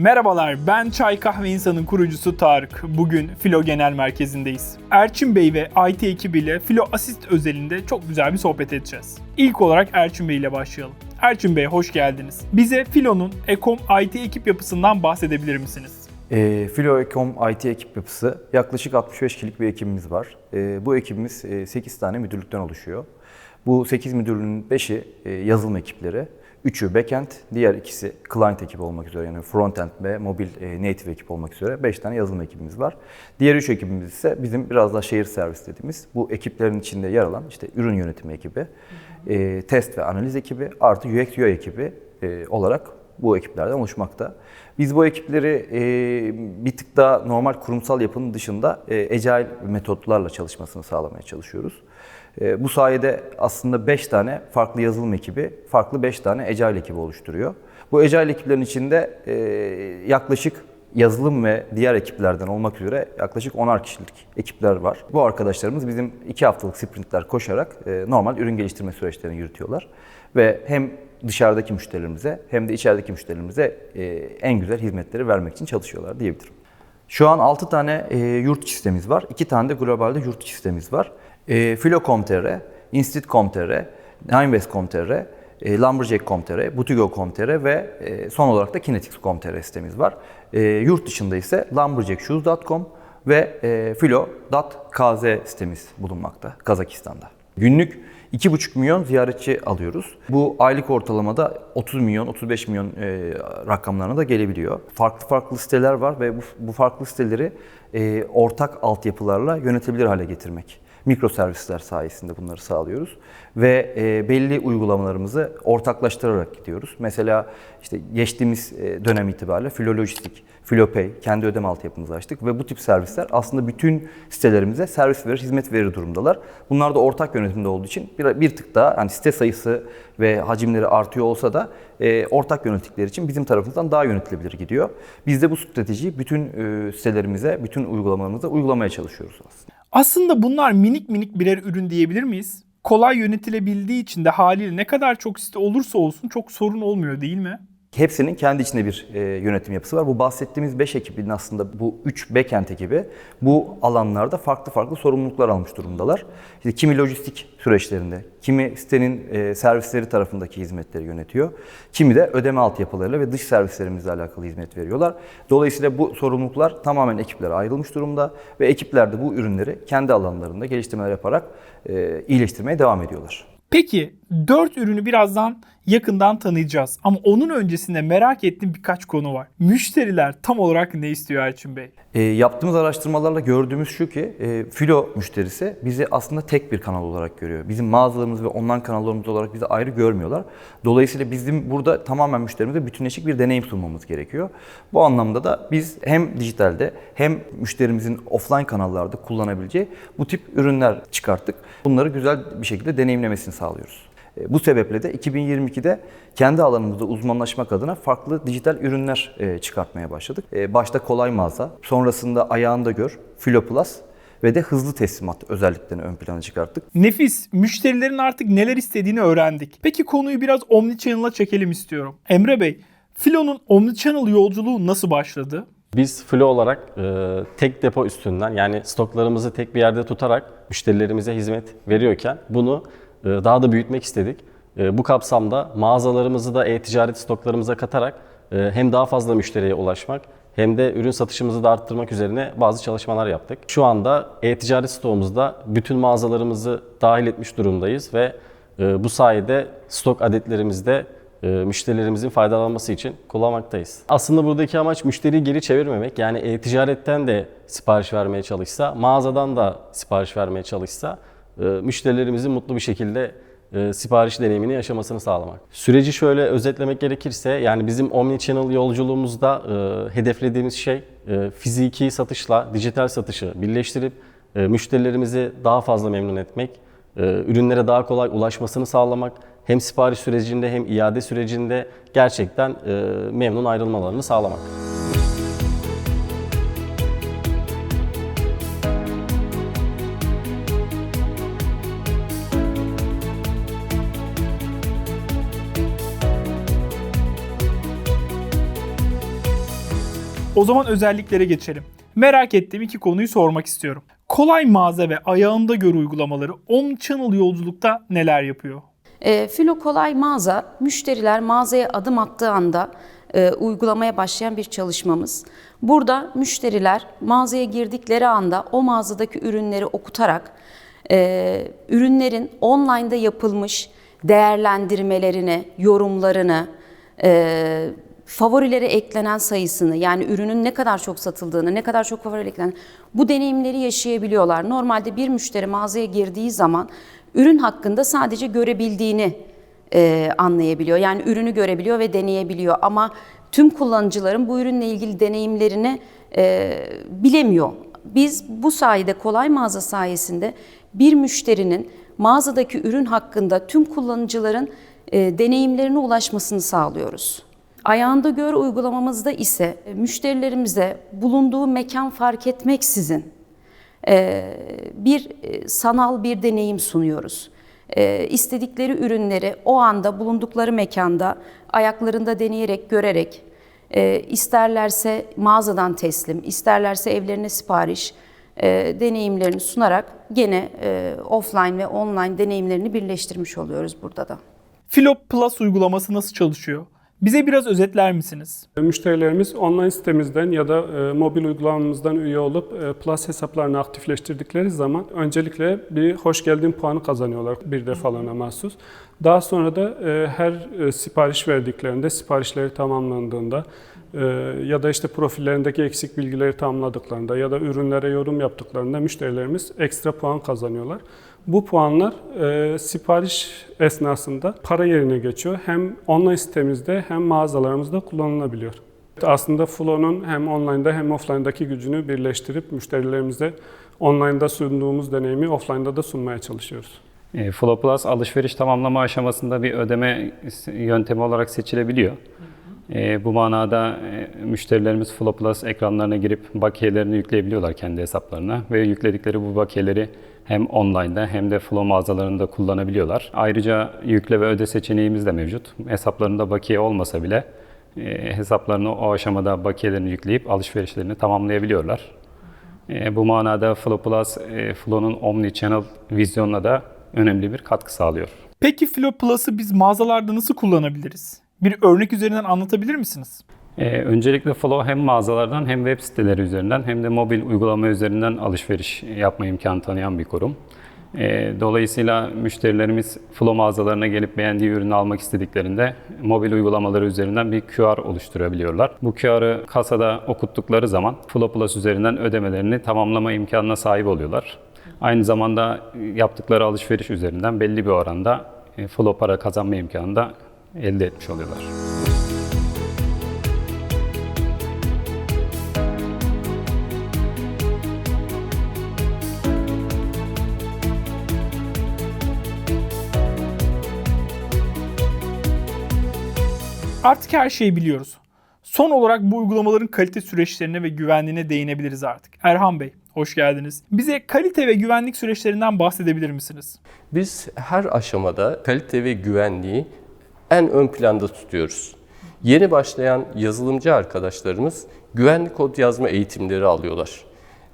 Merhabalar, ben Çay Kahve İnsan'ın kurucusu Tarık. Bugün Filo Genel Merkezi'ndeyiz. Erçin Bey ve IT ekibiyle Filo Assist özelinde çok güzel bir sohbet edeceğiz. İlk olarak Erçin Bey ile başlayalım. Erçin Bey hoş geldiniz. Bize Filo'nun Ekom IT ekip yapısından bahsedebilir misiniz? E, Filoecom IT ekip yapısı yaklaşık 65 kişilik bir ekibimiz var. E, bu ekibimiz e, 8 tane müdürlükten oluşuyor. Bu 8 müdürlüğün 5'i e, yazılım ekipleri, 3'ü backend, diğer ikisi client ekibi olmak üzere yani frontend ve mobil e, native ekip olmak üzere 5 tane yazılım ekibimiz var. Diğer 3 ekibimiz ise bizim biraz daha şehir servis dediğimiz bu ekiplerin içinde yer alan işte ürün yönetimi ekibi, e, test ve analiz ekibi artı UX UI ekibi e, olarak bu ekiplerden oluşmakta. Biz bu ekipleri e, bir tık daha normal kurumsal yapının dışında e, agile metotlarla çalışmasını sağlamaya çalışıyoruz. E, bu sayede aslında 5 tane farklı yazılım ekibi, farklı 5 tane agile ekibi oluşturuyor. Bu agile ekiplerin içinde e, yaklaşık yazılım ve diğer ekiplerden olmak üzere yaklaşık 10'ar kişilik ekipler var. Bu arkadaşlarımız bizim 2 haftalık sprintler koşarak e, normal ürün geliştirme süreçlerini yürütüyorlar. Ve hem dışarıdaki müşterilerimize hem de içerideki müşterilerimize e, en güzel hizmetleri vermek için çalışıyorlar diyebilirim. Şu an 6 tane yurt içi sitemiz var. 2 tane de globalde yurt içi sitemiz var. E, Filo.com.tr, Instit.com.tr, Ninevest.com.tr, e, Lumberjack.com.tr, Butigo.com.tr ve e, son olarak da Kinetics.com.tr sitemiz var. E, yurt dışında ise lumberjackshoes.com ve e, filo.kz sitemiz bulunmakta Kazakistan'da. Günlük 2,5 milyon ziyaretçi alıyoruz. Bu aylık ortalamada 30 milyon, 35 milyon e, rakamlarına da gelebiliyor. Farklı farklı siteler var ve bu, bu farklı siteleri e, ortak altyapılarla yönetebilir hale getirmek. Mikroservisler sayesinde bunları sağlıyoruz ve e, belli uygulamalarımızı ortaklaştırarak gidiyoruz. Mesela işte geçtiğimiz e, dönem itibariyle Filolojistik, Filopay kendi ödeme altyapımızı açtık ve bu tip servisler aslında bütün sitelerimize servis verir, hizmet verir durumdalar. Bunlar da ortak yönetimde olduğu için bir, bir tık daha hani site sayısı ve hacimleri artıyor olsa da e, ortak yönettikleri için bizim tarafımızdan daha yönetilebilir gidiyor. Biz de bu stratejiyi bütün e, sitelerimize, bütün uygulamalarımıza uygulamaya çalışıyoruz aslında. Aslında bunlar minik minik birer ürün diyebilir miyiz? Kolay yönetilebildiği için de haliyle ne kadar çok site olursa olsun çok sorun olmuyor değil mi? Hepsinin kendi içinde bir e, yönetim yapısı var. Bu bahsettiğimiz 5 ekibin aslında bu 3 backend ekibi bu alanlarda farklı farklı sorumluluklar almış durumdalar. İşte kimi lojistik süreçlerinde, kimi sitenin e, servisleri tarafındaki hizmetleri yönetiyor. Kimi de ödeme altyapılarıyla ve dış servislerimizle alakalı hizmet veriyorlar. Dolayısıyla bu sorumluluklar tamamen ekiplere ayrılmış durumda ve ekipler de bu ürünleri kendi alanlarında geliştirmeler yaparak e, iyileştirmeye devam ediyorlar. Peki 4 ürünü birazdan yakından tanıyacağız. Ama onun öncesinde merak ettiğim birkaç konu var. Müşteriler tam olarak ne istiyor Erçin Bey? E, yaptığımız araştırmalarla gördüğümüz şu ki e, Filo müşterisi bizi aslında tek bir kanal olarak görüyor. Bizim mağazalarımız ve online kanallarımız olarak bizi ayrı görmüyorlar. Dolayısıyla bizim burada tamamen müşterimize bütünleşik bir deneyim sunmamız gerekiyor. Bu anlamda da biz hem dijitalde hem müşterimizin offline kanallarda kullanabileceği bu tip ürünler çıkarttık. Bunları güzel bir şekilde deneyimlemesini sağlıyoruz. E, Bu sebeple de 2022'de kendi alanımızda uzmanlaşmak adına farklı dijital ürünler e, çıkartmaya başladık. E, Başta kolay mağaza, sonrasında ayağında gör, Filo Plus ve de hızlı teslimat özelliklerini ön plana çıkarttık. Nefis. Müşterilerin artık neler istediğini öğrendik. Peki konuyu biraz omnichannel'a çekelim istiyorum. Emre Bey, Filo'nun omnichannel yolculuğu nasıl başladı? Biz Flo olarak e, tek depo üstünden yani stoklarımızı tek bir yerde tutarak müşterilerimize hizmet veriyorken bunu daha da büyütmek istedik. E, bu kapsamda mağazalarımızı da e-ticaret stoklarımıza katarak e, hem daha fazla müşteriye ulaşmak hem de ürün satışımızı da arttırmak üzerine bazı çalışmalar yaptık. Şu anda e-ticaret stoğumuzda bütün mağazalarımızı dahil etmiş durumdayız ve e, bu sayede stok adetlerimizde e, müşterilerimizin faydalanması için kullanmaktayız. Aslında buradaki amaç müşteriyi geri çevirmemek. Yani e-ticaretten de sipariş vermeye çalışsa, mağazadan da sipariş vermeye çalışsa müşterilerimizin mutlu bir şekilde e, sipariş deneyimini yaşamasını sağlamak. Süreci şöyle özetlemek gerekirse yani bizim omnichannel yolculuğumuzda e, hedeflediğimiz şey e, fiziki satışla dijital satışı birleştirip e, müşterilerimizi daha fazla memnun etmek, e, ürünlere daha kolay ulaşmasını sağlamak, hem sipariş sürecinde hem iade sürecinde gerçekten e, memnun ayrılmalarını sağlamak. O zaman özelliklere geçelim. Merak ettiğim iki konuyu sormak istiyorum. Kolay mağaza ve ayağında gör uygulamaları Omnichannel yolculukta neler yapıyor? E, Filo Kolay Mağaza, müşteriler mağazaya adım attığı anda e, uygulamaya başlayan bir çalışmamız. Burada müşteriler mağazaya girdikleri anda o mağazadaki ürünleri okutarak e, ürünlerin online'da yapılmış değerlendirmelerini, yorumlarını, e, favorilere eklenen sayısını yani ürünün ne kadar çok satıldığını, ne kadar çok favori eklenen bu deneyimleri yaşayabiliyorlar. Normalde bir müşteri mağazaya girdiği zaman ürün hakkında sadece görebildiğini e, anlayabiliyor. Yani ürünü görebiliyor ve deneyebiliyor ama tüm kullanıcıların bu ürünle ilgili deneyimlerini e, bilemiyor. Biz bu sayede kolay mağaza sayesinde bir müşterinin mağazadaki ürün hakkında tüm kullanıcıların e, deneyimlerine ulaşmasını sağlıyoruz. Ayağında gör uygulamamızda ise e, müşterilerimize bulunduğu mekan fark etmeksizin e, bir e, sanal bir deneyim sunuyoruz. İstedikleri ürünleri o anda bulundukları mekanda ayaklarında deneyerek, görerek, isterlerse mağazadan teslim, isterlerse evlerine sipariş deneyimlerini sunarak gene offline ve online deneyimlerini birleştirmiş oluyoruz burada da. Filo Plus uygulaması nasıl çalışıyor? Bize biraz özetler misiniz? Müşterilerimiz online sitemizden ya da e, mobil uygulamamızdan üye olup e, Plus hesaplarını aktifleştirdikleri zaman öncelikle bir hoş geldin puanı kazanıyorlar bir defalığına mahsus. Daha sonra da e, her sipariş verdiklerinde, siparişleri tamamlandığında ya da işte profillerindeki eksik bilgileri tamamladıklarında ya da ürünlere yorum yaptıklarında müşterilerimiz ekstra puan kazanıyorlar. Bu puanlar e, sipariş esnasında para yerine geçiyor. Hem online sitemizde hem mağazalarımızda kullanılabiliyor. Aslında Flow'nun hem online'da hem offline'daki gücünü birleştirip müşterilerimize online'da sunduğumuz deneyimi offline'da da sunmaya çalışıyoruz. E, Flow Plus alışveriş tamamlama aşamasında bir ödeme yöntemi olarak seçilebiliyor. E, bu manada e, müşterilerimiz Flow Plus ekranlarına girip bakiyelerini yükleyebiliyorlar kendi hesaplarına ve yükledikleri bu bakiyeleri hem online'da hem de Flow mağazalarında kullanabiliyorlar. Ayrıca yükle ve öde seçeneğimiz de mevcut. Hesaplarında bakiye olmasa bile e, hesaplarını o aşamada bakiyelerini yükleyip alışverişlerini tamamlayabiliyorlar. E, bu manada Flow Plus, e, Flow'un Omni-Channel vizyonuna da önemli bir katkı sağlıyor. Peki Filo Plus'ı biz mağazalarda nasıl kullanabiliriz? Bir örnek üzerinden anlatabilir misiniz? Ee, öncelikle Flow hem mağazalardan hem web siteleri üzerinden hem de mobil uygulama üzerinden alışveriş yapma imkanı tanıyan bir kurum. Ee, dolayısıyla müşterilerimiz Flow mağazalarına gelip beğendiği ürünü almak istediklerinde mobil uygulamaları üzerinden bir QR oluşturabiliyorlar. Bu QR'ı kasada okuttukları zaman Flow Plus üzerinden ödemelerini tamamlama imkanına sahip oluyorlar. Aynı zamanda yaptıkları alışveriş üzerinden belli bir oranda e, Flow para kazanma imkanını da elde etmiş oluyorlar. Artık her şeyi biliyoruz. Son olarak bu uygulamaların kalite süreçlerine ve güvenliğine değinebiliriz artık. Erhan Bey, hoş geldiniz. Bize kalite ve güvenlik süreçlerinden bahsedebilir misiniz? Biz her aşamada kalite ve güvenliği en ön planda tutuyoruz. Yeni başlayan yazılımcı arkadaşlarımız güvenlik kod yazma eğitimleri alıyorlar.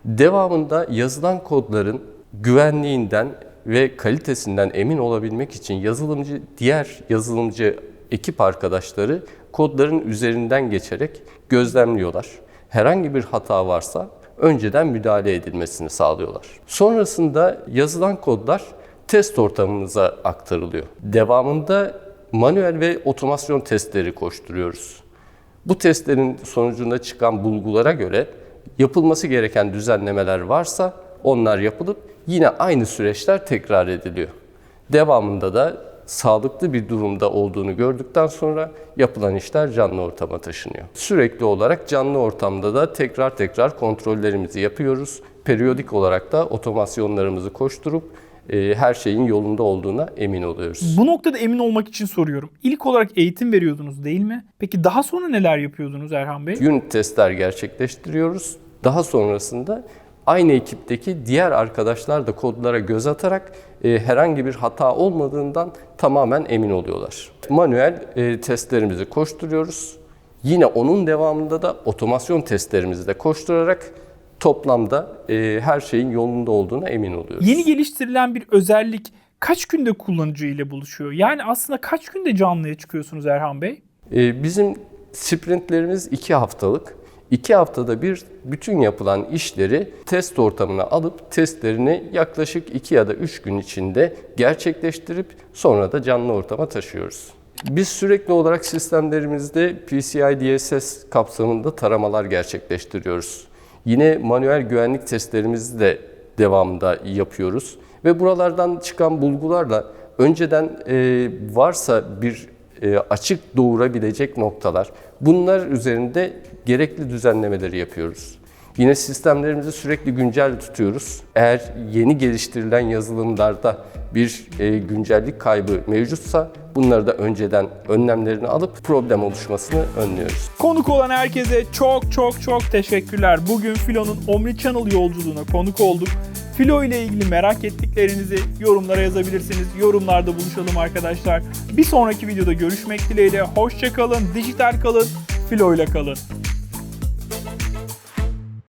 Devamında yazılan kodların güvenliğinden ve kalitesinden emin olabilmek için yazılımcı diğer yazılımcı ekip arkadaşları kodların üzerinden geçerek gözlemliyorlar. Herhangi bir hata varsa önceden müdahale edilmesini sağlıyorlar. Sonrasında yazılan kodlar test ortamımıza aktarılıyor. Devamında manuel ve otomasyon testleri koşturuyoruz. Bu testlerin sonucunda çıkan bulgulara göre yapılması gereken düzenlemeler varsa onlar yapılıp yine aynı süreçler tekrar ediliyor. Devamında da sağlıklı bir durumda olduğunu gördükten sonra yapılan işler canlı ortama taşınıyor. Sürekli olarak canlı ortamda da tekrar tekrar kontrollerimizi yapıyoruz. Periyodik olarak da otomasyonlarımızı koşturup her şeyin yolunda olduğuna emin oluyoruz. Bu noktada emin olmak için soruyorum. İlk olarak eğitim veriyordunuz değil mi? Peki daha sonra neler yapıyordunuz Erhan Bey? Unit testler gerçekleştiriyoruz. Daha sonrasında aynı ekipteki diğer arkadaşlar da kodlara göz atarak e, herhangi bir hata olmadığından tamamen emin oluyorlar. Manuel e, testlerimizi koşturuyoruz. Yine onun devamında da otomasyon testlerimizi de koşturarak toplamda e, her şeyin yolunda olduğuna emin oluyoruz. Yeni geliştirilen bir özellik kaç günde kullanıcı ile buluşuyor? Yani aslında kaç günde canlıya çıkıyorsunuz Erhan Bey? Ee, Bizim sprintlerimiz iki haftalık. İki haftada bir bütün yapılan işleri test ortamına alıp testlerini yaklaşık iki ya da üç gün içinde gerçekleştirip sonra da canlı ortama taşıyoruz. Biz sürekli olarak sistemlerimizde PCI DSS kapsamında taramalar gerçekleştiriyoruz. Yine manuel güvenlik testlerimizi de devamında yapıyoruz. Ve buralardan çıkan bulgularla önceden e, varsa bir e, açık doğurabilecek noktalar. Bunlar üzerinde gerekli düzenlemeleri yapıyoruz. Yine sistemlerimizi sürekli güncel tutuyoruz. Eğer yeni geliştirilen yazılımlarda bir e, güncellik kaybı mevcutsa bunları da önceden önlemlerini alıp problem oluşmasını önlüyoruz. Konuk olan herkese çok çok çok teşekkürler. Bugün Filo'nun Omnichannel yolculuğuna konuk olduk. Filo ile ilgili merak ettiklerinizi yorumlara yazabilirsiniz. Yorumlarda buluşalım arkadaşlar. Bir sonraki videoda görüşmek dileğiyle. Hoşçakalın, dijital kalın, Filo ile kalın.